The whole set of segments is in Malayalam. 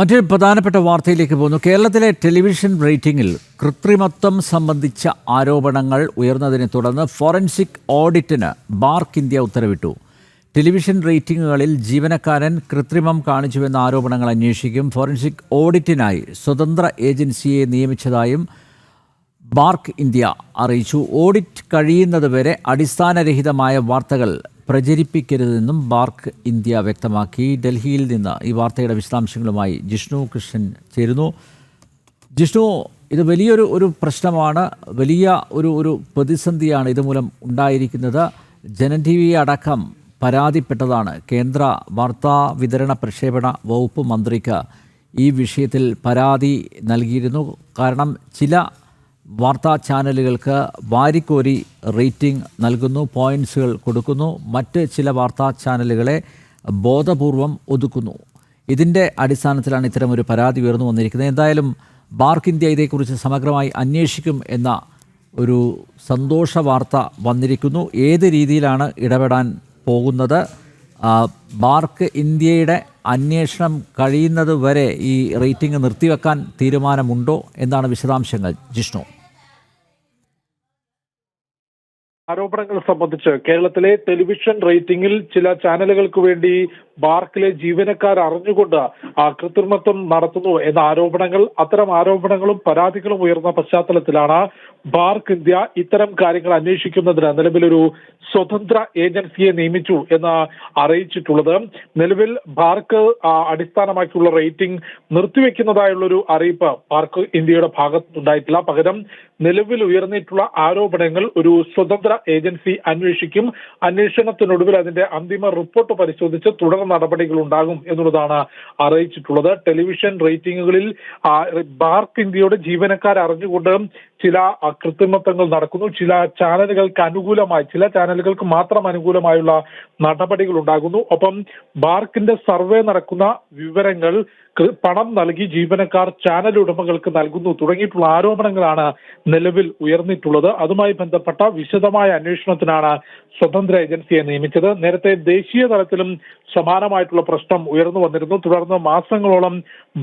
മറ്റൊരു പ്രധാനപ്പെട്ട വാർത്തയിലേക്ക് പോകുന്നു. കേരളത്തിലെ ടെലിവിഷൻ റേറ്റിംഗിൽ കൃത്രിമത്വം സംബന്ധിച്ച ആരോപണങ്ങൾ ഉയർന്നതിനെ തുടർന്ന് ഫോറൻസിക് ഓഡിറ്റിന് ബാർക്ക് ഇന്ത്യ ഉത്തരവിട്ടു. ടെലിവിഷൻ റേറ്റിംഗുകളിൽ ജീവനക്കാരൻ കൃത്രിമം കാണിച്ചുവെന്ന ആരോപണങ്ങൾ അന്വേഷിക്കും. ഫോറൻസിക് ഓഡിറ്റിനായി സ്വതന്ത്ര ഏജൻസിയെ നിയമിച്ചതായും ബാർക്ക് ഇന്ത്യ അറിയിച്ചു. ഓഡിറ്റ് കഴിയുന്നതുവരെ അടിസ്ഥാനരഹിതമായ വാർത്തകൾ പ്രചരിപ്പിക്കരുതെന്നും ബാർക്ക് ഇന്ത്യ വ്യക്തമാക്കി. ഡൽഹിയിൽ നിന്ന് ഈ വാർത്തയുടെ വിശദാംശങ്ങളുമായി ജിഷ്ണു കൃഷ്ണൻ ചേരുന്നു. ജിഷ്ണു ഇത് വലിയൊരു ഒരു പ്രശ്നമാണ്. വലിയ ഒരു ഒരു പ്രതിസന്ധിയാണ് ഇതുമൂലം ഉണ്ടായിരിക്കുന്നത്. ജനൻ ടി അടക്കം പരാതിപ്പെട്ടതാണ്. കേന്ദ്ര വാർത്താ വിതരണ പ്രക്ഷേപണ വകുപ്പ് മന്ത്രിക്ക് ഈ വിഷയത്തിൽ പരാതി നൽകിയിരുന്നു. കാരണം ചില വാർത്താ ചാനലുകൾക്ക് വാരിക്കോരി റേറ്റിംഗ് നൽകുന്നു പോയിൻസുകൾ കൊടുക്കുന്നു മറ്റ് ചില വാർത്താ ചാനലുകളെ ബോധപൂർവം ഒതുക്കുന്നു. ഇതിന്റെ അടിസ്ഥാനത്തിലാണ് ഇത്തരമൊരു പരാതി ഉയർന്നു വന്നിരിക്കുന്നത്. എന്തായാലും ബാർക്ക് ഇന്ത്യ ഇതേക്കുറിച്ച് സമഗ്രമായി അന്വേഷിക്കും എന്ന ഒരു സന്തോഷ വാർത്ത വന്നിരിക്കുന്നു. ഏത് രീതിയിലാണ് ഇടപെടാൻ പോകുന്നത്? ബാർക്ക് ഇന്ത്യയുടെ അന്വേഷണം കഴിയുന്നത് വരെ ഈ റേറ്റിംഗ് നിർത്തിവെക്കാൻ തീരുമാനമുണ്ടോ എന്നാണ് വിശദാംശങ്ങൾ. ജിഷ്ണു. ആരോപണങ്ങൾ സംബന്ധിച്ച് കേരളത്തിലെ ടെലിവിഷൻ റേറ്റിംഗിൽ ചില ചാനലുകൾക്ക് വേണ്ടി ബാർക്കിലെ ജീവനക്കാർ അറിഞ്ഞുകൊണ്ട് കൃത്രിമത്വം നടത്തുന്നു എന്ന ആരോപണങ്ങൾ അത്തരം ആരോപണങ്ങളും പരാതികളും ഉയർന്ന പശ്ചാത്തലത്തിലാണ് ബാർക്ക് ഇന്ത്യ ഇത്തരം കാര്യങ്ങൾ അന്വേഷിക്കുന്നതിന് നിലവിലൊരു സ്വതന്ത്ര ഏജൻസിയെ നിയമിച്ചു എന്ന് അറിയിച്ചിട്ടുള്ളത്. നിലവിൽ ബാർക്ക് അടിസ്ഥാനമാക്കിയുള്ള റേറ്റിംഗ് നിർത്തിവെക്കുന്നതായുള്ളൊരു അറിയിപ്പ് ബാർക്ക് ഇന്ത്യയുടെ ഭാഗത്തുണ്ടായിട്ടില്ല പകരം നിലവിൽ ഉയർന്നിട്ടുള്ള ആരോപണങ്ങൾ ഒരു സ്വതന്ത്ര ഏജൻസി അന്വേഷിക്കും. അന്വേഷണത്തിനൊടുവിൽ അതിന്റെ അന്തിമ റിപ്പോർട്ട് പരിശോധിച്ച് തുടർ നടപടികൾ ഉണ്ടാകും എന്നുള്ളതാണ് അറിയിച്ചിട്ടുള്ളത്. ടെലിവിഷൻ റേറ്റിംഗുകളിൽ ബാർക്ക് ഇന്ത്യയുടെ ജീവനക്കാർ അറിഞ്ഞുകൊണ്ട് ചില കൃത്രിമത്വങ്ങൾ നടക്കുന്നു. ചില ചാനലുകൾക്ക് അനുകൂലമായി ചില ചാനലുകൾക്ക് മാത്രം അനുകൂലമായുള്ള നടപടികൾ ഉണ്ടാകുന്നു. ഒപ്പം ബാർക്കിന്റെ സർവേ നടക്കുന്ന വിവരങ്ങൾ പണം നൽകി ജീവനക്കാർ ചാനൽ ഉടമകൾക്ക് നൽകുന്നു. തുടങ്ങിയിട്ടുള്ള ആരോപണങ്ങളാണ് നിലവിൽ ഉയർന്നിട്ടുള്ളത്. അതുമായി ബന്ധപ്പെട്ട വിശദമായ അന്വേഷണത്തിനാണ് സ്വതന്ത്ര ഏജൻസിയെ നിയമിച്ചത്. നേരത്തെ ദേശീയ തലത്തിലും സമാനമായിട്ടുള്ള പ്രശ്നം ഉയർന്നു വന്നിരുന്നു. തുടർന്ന് മാസങ്ങളോളം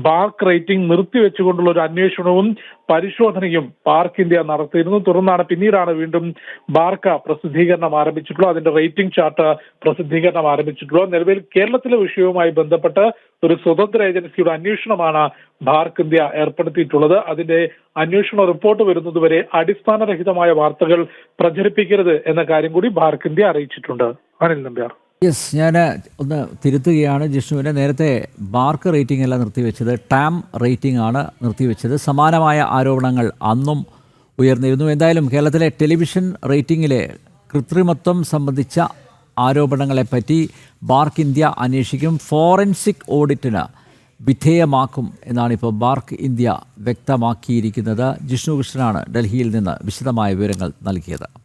ബാർക്ക് റേറ്റിംഗ് നിർത്തിവെച്ചുകൊണ്ടുള്ള ഒരു അന്വേഷണവും പരിശോധനയും ബാർക്ക് ഇന്ത്യ നടത്തിയിരുന്നു. തുടർന്നാണ് പിന്നീടാണ് വീണ്ടും ബാർക്ക പ്രസിദ്ധീകരണം ആരംഭിച്ചിട്ടുള്ളത്. അതിന്റെ റേറ്റിംഗ് ചാർട്ട് പ്രസിദ്ധീകരണം ആരംഭിച്ചിട്ടുള്ളത്. നിലവിൽ കേരളത്തിലെ വിഷയവുമായി ബന്ധപ്പെട്ട് ഒരു സ്വതന്ത്ര ഏജൻസിയുടെ അന്വേഷണമാണ് ബാർക്ക് ഇന്ത്യ ഏർപ്പെടുത്തിയിട്ടുള്ളത്. അതിന്റെ അന്വേഷണ റിപ്പോർട്ട് വരുന്നതുവരെ അടിസ്ഥാനരഹിതമായ വാർത്തകൾ പ്രചരിപ്പിക്കരുത് എന്ന കാര്യം കൂടി ബാർക്ക് ഇന്ത്യ അറിയിച്ചിട്ടുണ്ട്. അനിൽ നമ്പ്യാർ. യെസ് ഞാൻ ഒന്ന് തിരുത്തുകയാണ്. ജിഷ്ണുവിനെ നേരത്തെ ബാർക്ക് റേറ്റിംഗ് അല്ല നിർത്തിവെച്ചത് ടാം റേറ്റിംഗ് ആണ് നിർത്തിവെച്ചത്. സമാനമായ ആരോപണങ്ങൾ അന്നും ഉയർന്നിരുന്നു. എന്തായാലും കേരളത്തിലെ ടെലിവിഷൻ റേറ്റിംഗിലെ കൃത്രിമത്വം സംബന്ധിച്ച ആരോപണങ്ങളെപ്പറ്റി ബാർക്ക് ഇന്ത്യ അന്വേഷിക്കും. ഫോറൻസിക് ഓഡിറ്റിന് വിധേയമാക്കും എന്നാണ് ഇപ്പോൾ ബാർക്ക് ഇന്ത്യ വ്യക്തമാക്കിയിരിക്കുന്നത്. ജിഷ്ണു കൃഷ്ണനാണ് ഡൽഹിയിൽ നിന്ന് വിശദമായ വിവരങ്ങൾ നൽകിയത്.